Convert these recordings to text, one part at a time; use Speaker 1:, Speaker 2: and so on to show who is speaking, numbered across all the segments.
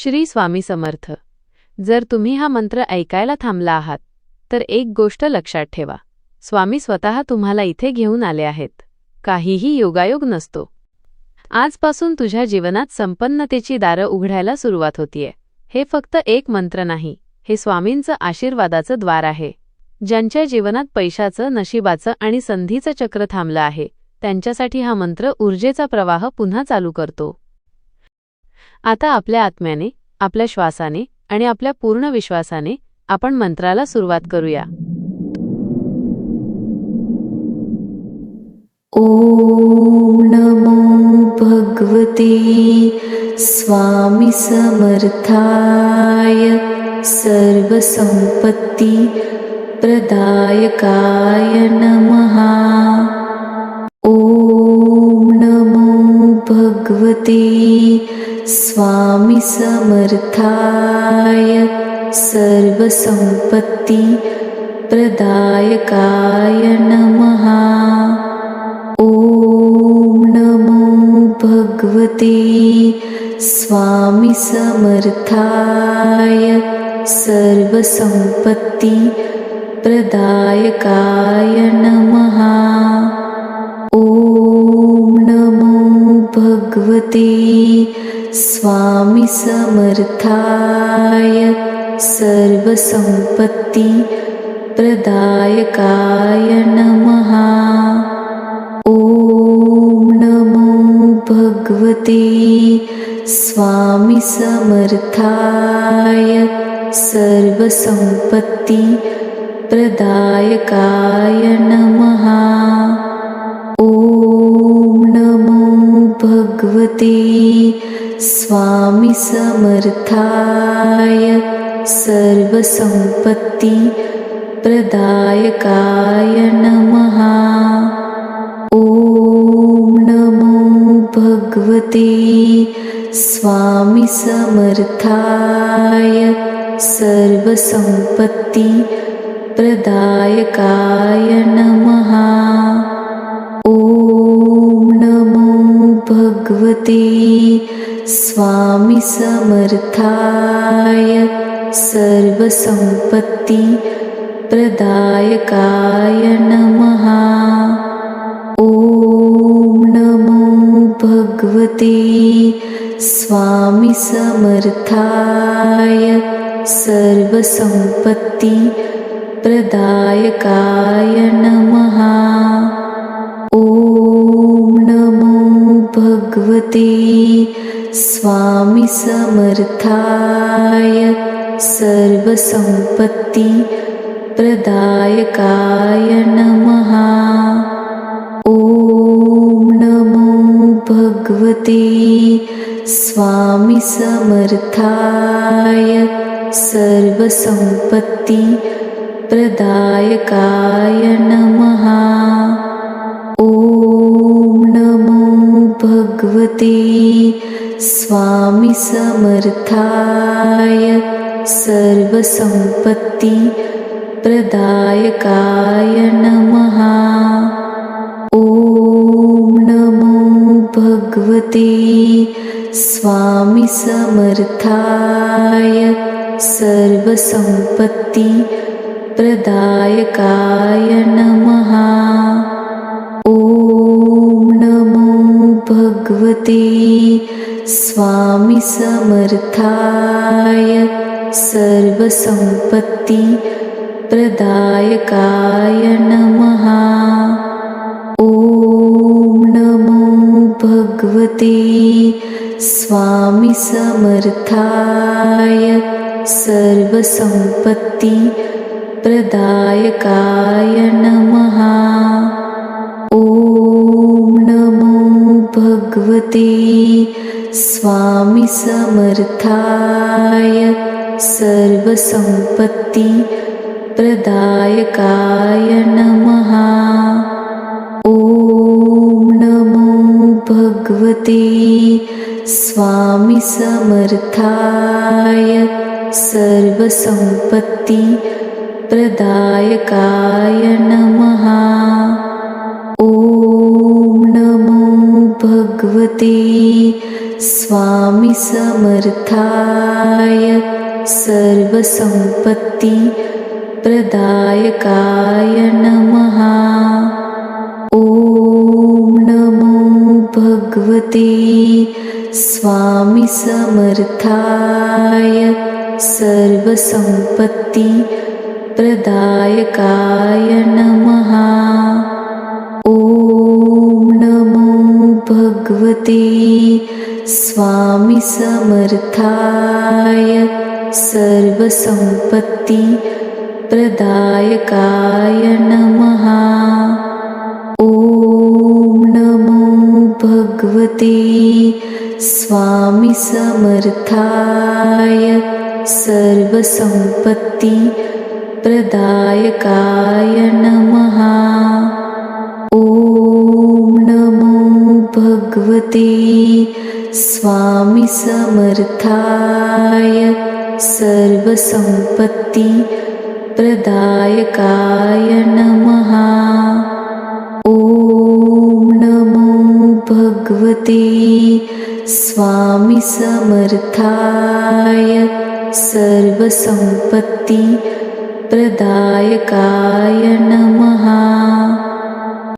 Speaker 1: श्री स्वामी समर्थ. जर तुम्ही हा मंत्र ऐकायला थांबला आहात तर एक गोष्ट लक्षात ठेवा. स्वामी स्वतः तुम्हाला इथे घेऊन आले आहेत. काहीही योगायोग नसतो. आजपासून तुझ्या जीवनात संपन्नतेची दारं उघडायला सुरुवात होतीये. हे फक्त एक मंत्र नाही हे स्वामींचं आशीर्वादाचं द्वार आहे. ज्यांच्या जीवनात पैशाचं नशिबाचं आणि संधीचं चक्र थांबलं आहे त्यांच्यासाठी हा मंत्र ऊर्जेचा प्रवाह पुन्हा चालू करतो. आता आपल्या आत्म्याने आपल्या श्वासाने आणि आपल्या पूर्ण विश्वासाने आपण मंत्राला सुरुवात करूया.
Speaker 2: ॐ नमो भगवते स्वामी समर्थाय सर्वसंपत्ती प्रदायकाय नमः. ॐ नमो भगवते स्वामी समर्थाय सर्वसम्पत्ति प्रदायकाय नमः। ॐ नमो भगवते स्वामी समर्थाय सर्वसम्पत्ति प्रदायकाय नमः। ॐ नमो भगवते स्वामी समर्थाय सर्वसम्पत्ति प्रदायकाय नमः। ॐ नमो भगवते स्वामी समर्थाय सर्वसम्पत्ति प्रदायकाय नमः। ॐ भगवते स्वामी समर्थाय सर्वसम्पत्ति प्रदायकाय नमः। ॐ नमो भगवते स्वामी समर्थाय सर्वसम्पत्ति प्रदायकाय नमः भगवते स्वामी समर्थाय सर्वसम्पत्ति प्रदायकाय नमः। ॐ नमो भगवते। स्वामी समर्थाय सर्वसम्पत्ति प्रदायकाय नमः। ॐ भगवते स्वामी समर्थाय सर्वसम्पत्ति प्रदायकाय नमः। ॐ नमो भगवते स्वामी समर्थाय सर्वसम्पत्ति प्रदायकाय नमः भगवते स्वामी समर्थाय सर्वसम्पत्ति प्रदायकाय नमः। ॐ नमो भगवते स्वामी समर्थाय सर्वसम्पत्ति प्रदायकाय नमः स्वामी समर्थाय सर्वसम्पत्ति प्रदायकाय नमः। ॐ नमो भगवते स्वामी समर्थाय सर्वसम्पत्ति प्रदायकाय नमः। ॐ नमो भगवते स्वामी समर्थाय सर्वसम्पत्ति प्रदायकाय नमः। ॐ नमो भगवते स्वामी समर्थाय सर्वसम्पत्ति प्रदायकाय नमः। ॐ नमो भगवते स्वामी समर्थाय सर्वसम्पत्ति प्रदायकाय नमः। ॐ नमो भगवते स्वामी समर्थाय सर्वसम्पत्ति प्रदायकाय नमः। ॐ नमो भगवते स्वामी समर्थाय सर्वसम्पत्ति प्रदायकाय नमः। ॐ नमो भगवते स्वामी समर्थाय सर्वसम्पत्ति प्रदायकाय नमः। ॐ नमो भगवते स्वामी समर्थाय सर्वसम्पत्ति प्रदायकाय नमः। ॐ नमो भगवते स्वामी समर्थाय सर्वसम्पत्ति प्रदायकाय नमः।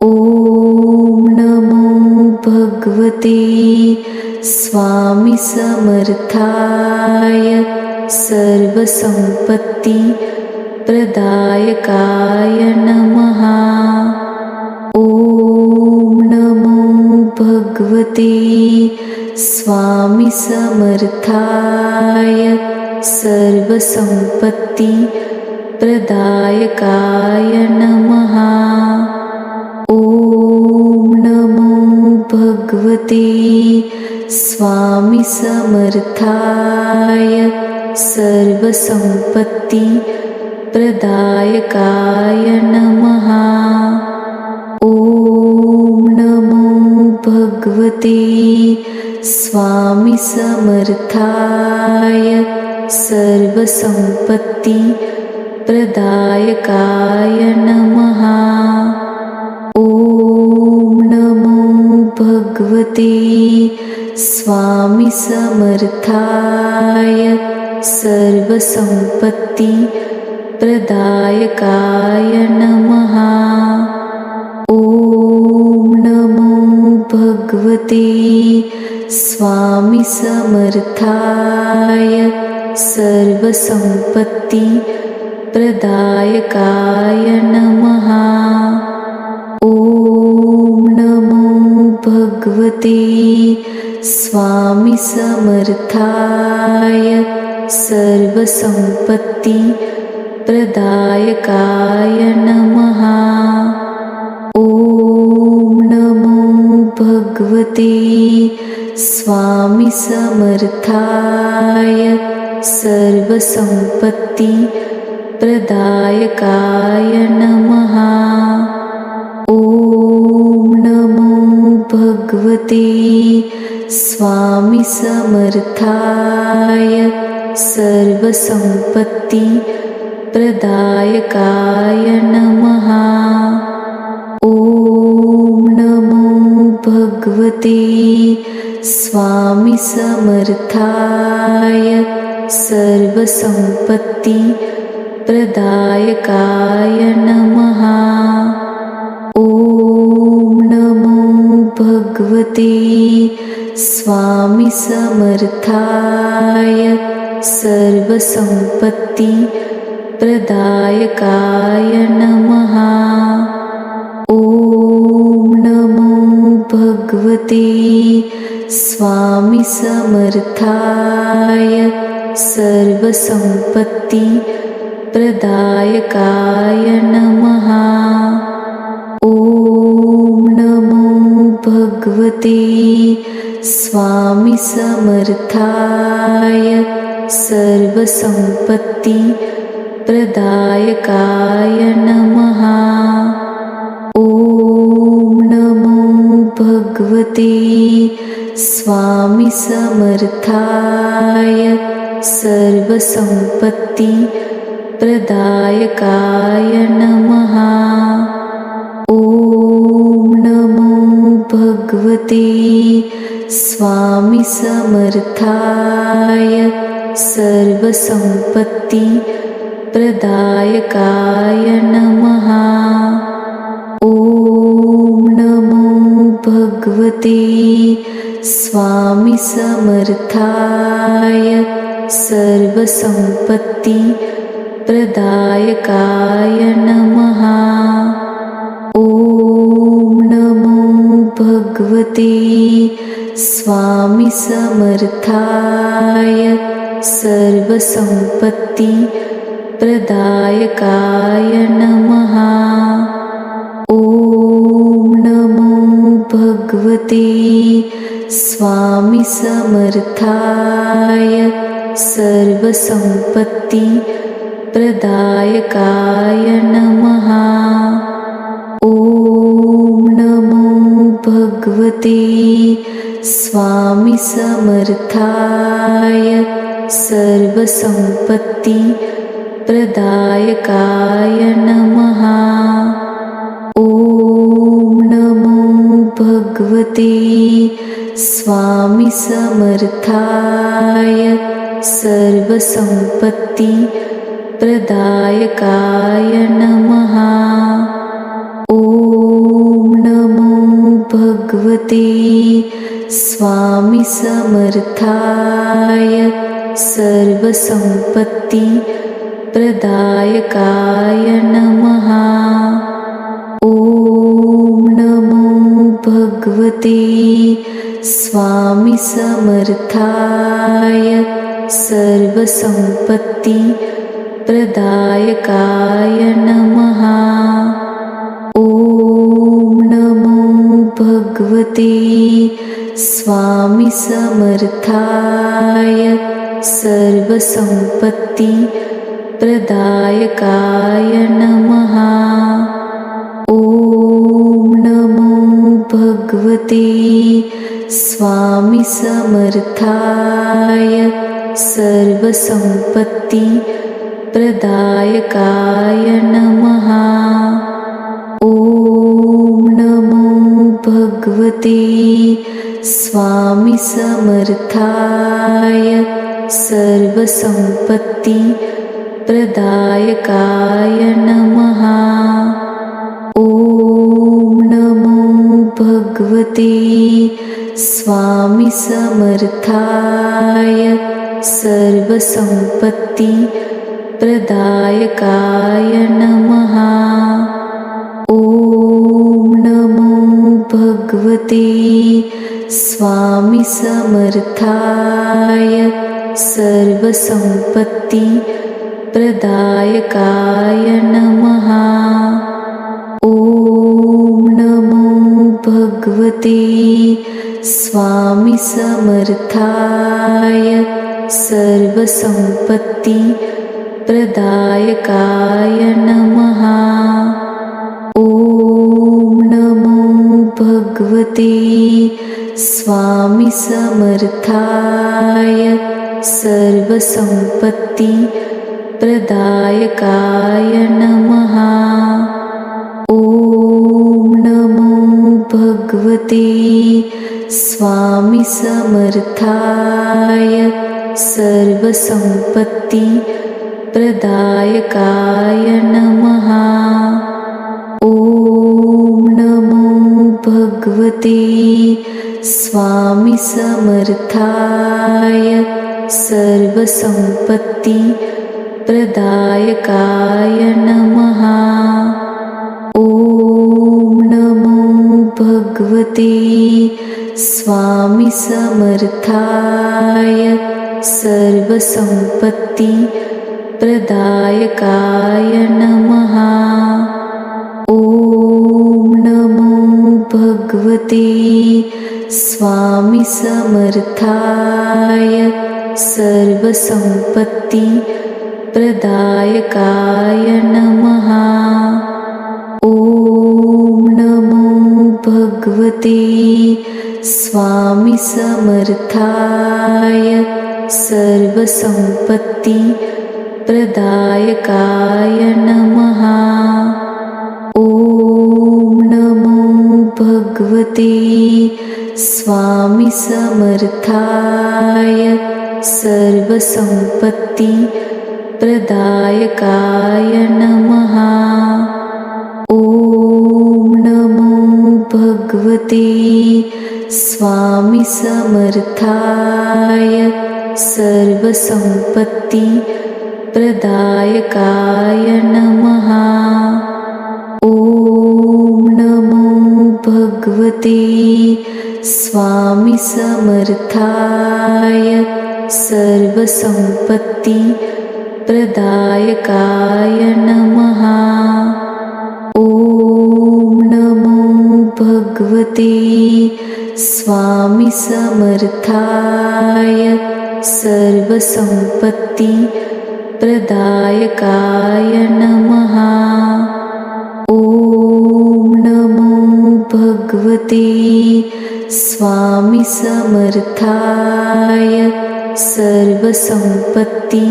Speaker 2: ॐ नमो भगवते स्वामी समर्थाय सर्वसम्पत्ति प्रदायकाय नमः। ॐ नमो भगवते स्वामी समर्थाय सर्वसम्पत्ति प्रदायकाय नमः स्वामी समर्थाय सर्वसम्पत्ति प्रदायकाय नमः। ॐ नमो भगवते स्वामी समर्थाय सर्वसम्पत्ति प्रदायकाय नमः। ॐ नमो भगवते स्वामी समर्थाय सर्वसम्पत्ति प्रदायकाय नमः। ॐ नमो भगवते स्वामी समर्थाय सर्वसम्पत्ति प्रदायकाय नमः स्वामी समर्थाय सर्वसम्पत्ति प्रदायकाय नमः। ॐ नमो भगवते स्वामी समर्थाय सर्वसम्पत्ति प्रदायकाय नमः समर्थाय सर्वसम्पत्ति प्रदायकाय नमः। ॐ नमो भगवते स्वामी समर्थाय सर्वसम्पत्ति प्रदायकाय नमः। ॐ नमो भगवते स्वामी समर्थाय सर्वसम्पत्ति प्रदायकाय नमः। ॐ नमो भगवते स्वामी समर्थाय सर्वसम्पत्ति प्रदायकाय नमः स्वामी समर्थाय सर्वसम्पत्ति प्रदायकाय नमः। ॐ नमो भगवते स्वामी समर्थाय सर्वसम्पत्ति प्रदायकाय नमः समर्थाय सर्वसम्पत्ति प्रदायकाय नमः। ॐ नमो भगवते स्वामी समर्थाय सर्वसम्पत्ति प्रदायकाय नमः। ॐ नमो भगवते स्वामी समर्थाय सर्वसम्पत्ति प्रदायकाय नमः। ॐ नमो भगवते स्वामी समर्थाय सर्वसम्पत्ति प्रदायकाय नमः समर्थाय सर्वसम्पत्ति प्रदायकाय नमः। ॐ नमो भगवते स्वामी समर्थाय स्वामी समर्थाय सर्वसम्पत्ति प्रदायकाय नमः। ॐ नमो भगवते स्वामी समर्थाय सर्वसम्पत्ति प्रदायकाय नमः भगवते स्वामी समर्थाय सर्वसम्पत्ति प्रदायकाय नमः। ॐ नमो भगवते स्वामी समर्थाय सर्वसम्पत्ति प्रदायकाय नमः भगवते स्वामी समर्थाय सर्वसम्पत्ति प्रदायकाय नमः। ॐ नमो भगवते स्वामी समर्थाय सर्वसम्पत्ति प्रदायकाय नमः स्वामी समर्थाय सर्वसम्पत्ति प्रदायकाय नमः। ॐ नमो भगवते स्वामी समर्थाय सर्वसम्पत्ति प्रदायकाय नमः। ॐ नमो भगवते स्वामी समर्थाय सर्वसम्पत्ति प्रदायकाय नमः। ॐ नमो भगवते स्वामी समर्थाय सर्वसम्पत्ति प्रदायकाय नमः। ॐ नमो भगवते स्वामी समर्थाय सर्वसम्पत्ति प्रदायकाय नमः। ॐ नमो भगवते स्वामी समर्थाय सर्वसम्पत्ति प्रदायकाय नमः समर्थाय सर्वसम्पत्ति प्रदायकाय नमः। ॐ नमो भगवते स्वामी समर्थाय सर्वसम्पत्ति प्रदायकाय नमः। ॐ नमो भगवते स्वामी समर्थाय सर्वसम्पत्ति प्रदायकाय नमः। ॐ नमो भगवते स्वामी समर्थाय सर्वसम्पत्ति प्रदायकाय नमः स्वामी समर्थाय सर्वसम्पत्ति प्रदायकाय नमः। ॐ नमो भगवते स्वामी समर्थाय सर्वसम्पत्ति प्रदायकाय नमः स्वामी समर्थाय सर्वसम्पत्ति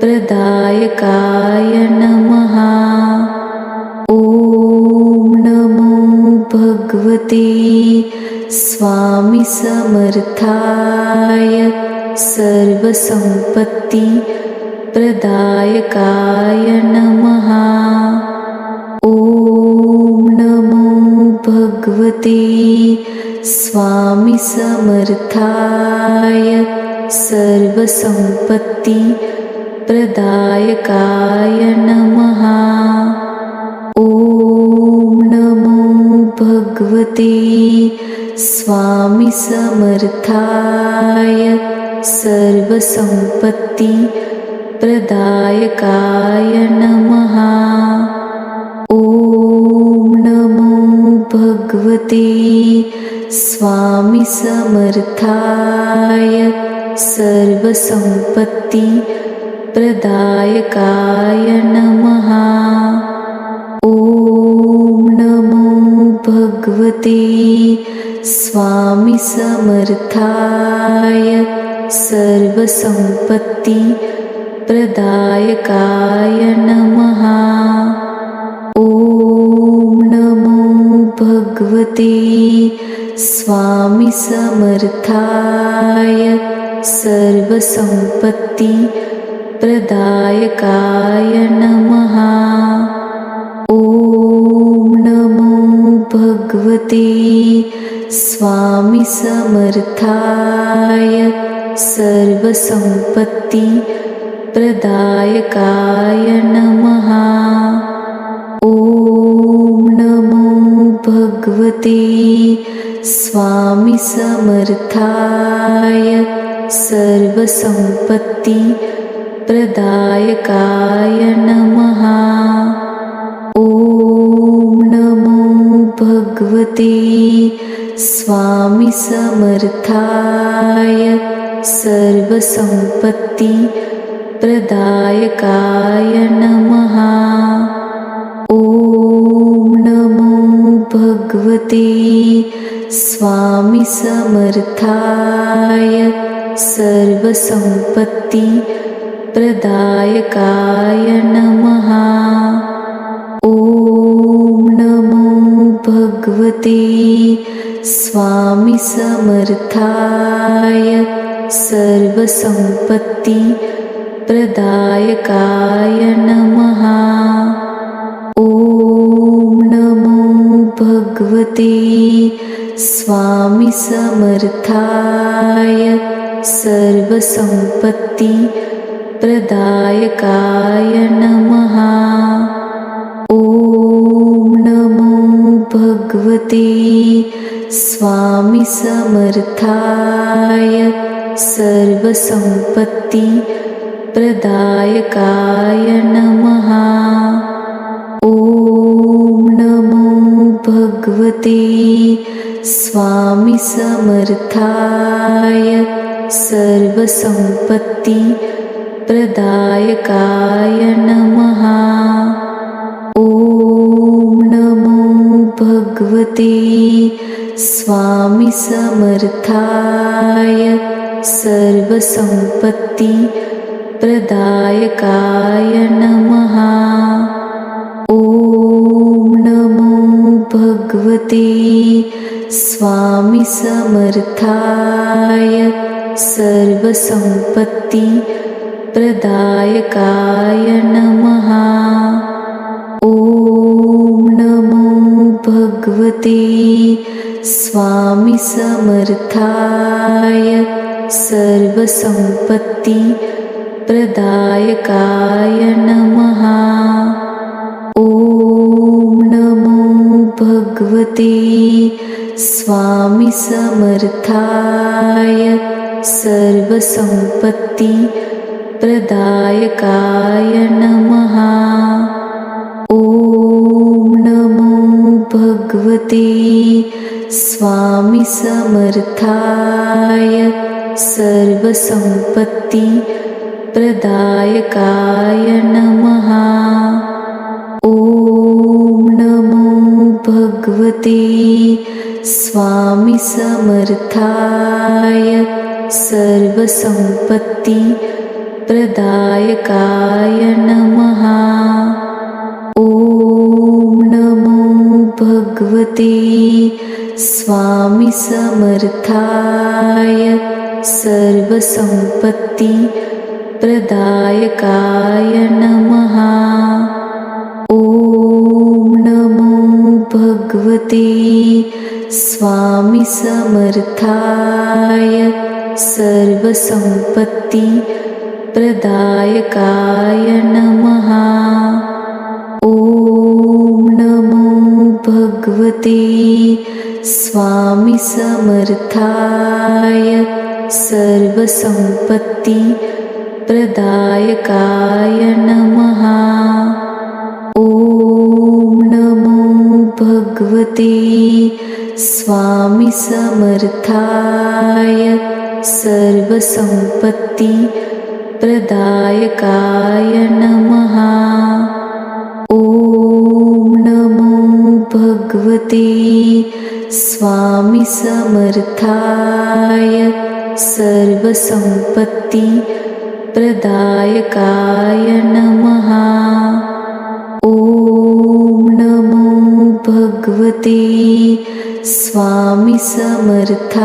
Speaker 2: प्रदायकाय नमः। ॐ नमो भगवते स्वामी समर्थाय सर्वसम्पत्ति प्रदायकाय नमः स्वामी समर्थाय सर्वसम्पत्ति प्रदायकाय नमः। ॐ नमो भगवते स्वामी समर्थाय सर्वसम्पत्ति प्रदायकाय समर्थाय सर्वसम्पत्ति प्रदायकाय नमः। ॐ नमो भगवते स्वामी समर्थाय सर्वसम्पत्ति प्रदायकाय नमः। ॐ नमो भगवते स्वामी समर्थाय सर्वसम्पत्ति प्रदायकाय नमः। ॐ नमो भगवते स्वामी समर्थाय सर्वसम्पत्ति प्रदायकाय नमः। ॐ नमो भगवते स्वामी समर्थाय सर्वसम्पत्ति प्रदायकाय नमः। ॐ नमो भगवते स्वामी समर्थाय सर्वसम्पत्ति प्रदायकाय नमः स्वामी समर्थाय सर्वसम्पत्ति प्रदायकाय नमः। ॐ नमो भगवते स्वामी समर्थाय सर्वसम्पत्ति प्रदायकाय नमः समर्थाय सर्वसम्पत्ति प्रदायकाय नमः। ॐ नमो भगवते स्वामी समर्थाय सर्वसम्पत्ति प्रदायकाय नमः। ॐ नमो भगवते स्वामी समर्थाय सर्वसम्पत्ति प्रदायकाय नमः। ॐ नमो भगवते स्वामी समर्थाय सर्वसम्पत्ति प्रदायकाय नमः समर्थाय सर्वसम्पत्ति प्रदायकाय नमः। ॐ नमो भगवते स्वामी समर्थाय सर्वसम्पत्ति प्रदायकाय नमः स्वामी समर्थाय सर्वसम्पत्ति प्रदायकाय नमः। ॐ नमो भगवते स्वामी समर्थाय सर्वसम्पत्ति प्रदायकाय नमः। ॐ नमो भगवते स्वामी समर्थाय सर्वसम्पत्ति प्रदायकाय नमः। ॐ नमो भगवते स्वामी समर्थाय सर्वसम्पत्ति प्रदायकाय नमः स्वामी समर्थाय सर्वसम्पत्ति प्रदायकाय नमः। ॐ नमो भगवते स्वामी समर्थाय सर्वसम्पत्ति प्रदायकाय नमः। ॐ नमो भगवते स्वामी समर्थाय सर्वसम्पत्ति प्रदायकाय नमः। ॐ नमो भगवते स्वामी समर्थाय सर्वसम्पत्ति प्रदायकाय नमः भगवते स्वामी समर्थाय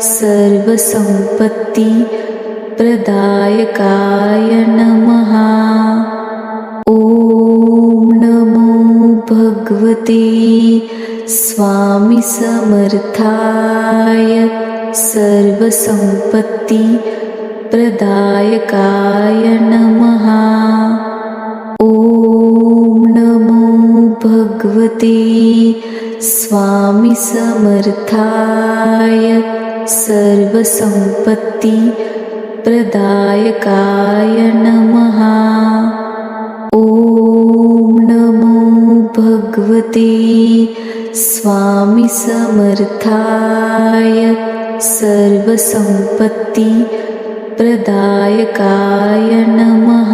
Speaker 2: सर्वसम्पत्ति प्रदायकाय नमः। ॐ नमो भगवते स्वामी समर्थाय सर्वसम्पत्ति प्रदायकाय नमः भगवते स्वामी समर्थाय सर्वसम्पत्ति प्रदायकाय नमः। ॐ नमो भगवते स्वामी समर्थाय सर्वसम्पत्ति प्रदायकाय नमः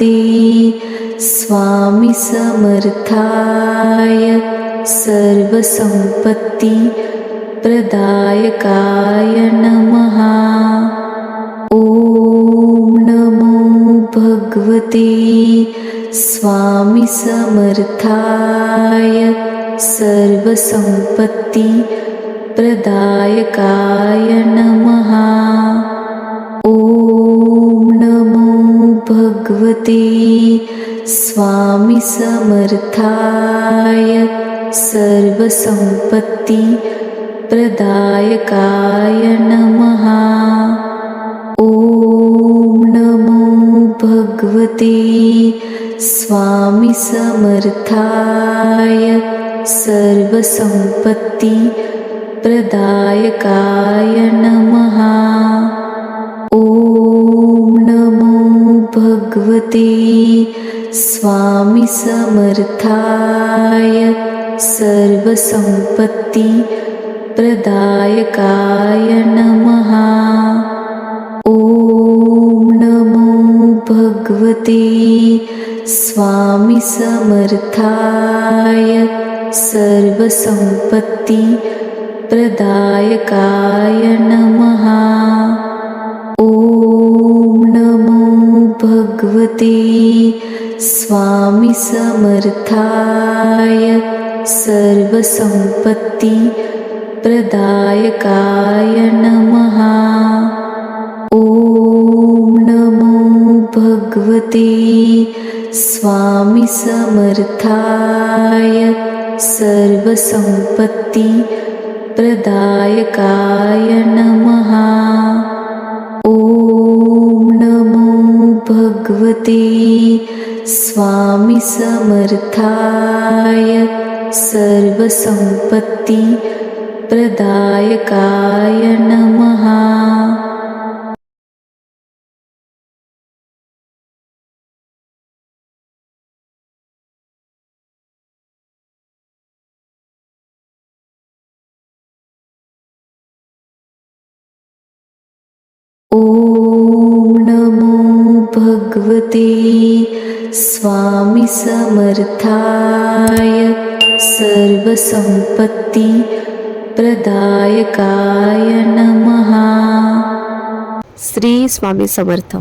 Speaker 2: भगवते स्वामी समर्थाय सर्वसम्पत्ति प्रदायकाय नमः। ॐ नमो भगवते। स्वामी समर्थाय सर्वसम्पत्ति प्रदायकाय नमः भगवते स्वामी समर्थाय सर्वसम्पत्ति प्रदायकाय नमः। ॐ नमो भगवते स्वामी समर्थाय सर्वसम्पत्ति प्रदायकाय नमः भगवते स्वामी समर्थाय सर्वसम्पत्ति प्रदायकाय नमः। ॐ नमो भगवते स्वामी समर्थाय सर्वसम्पत्ति प्रदायकाय नमः भगवते स्वामी समर्थाय सर्वसम्पत्ति प्रदायकाय नमः। ॐ नमो भगवते। स्वामी समर्थाय सर्वसम्पत्ति प्रदायकाय नमः स्वामी समर्थाय सर्वसम्पत्ति प्रदायकाय नमः भगवते स्वामी समर्थाय सर्वसंपत्ति प्रदायकाय नमः।
Speaker 3: श्री स्वामी समर्थ।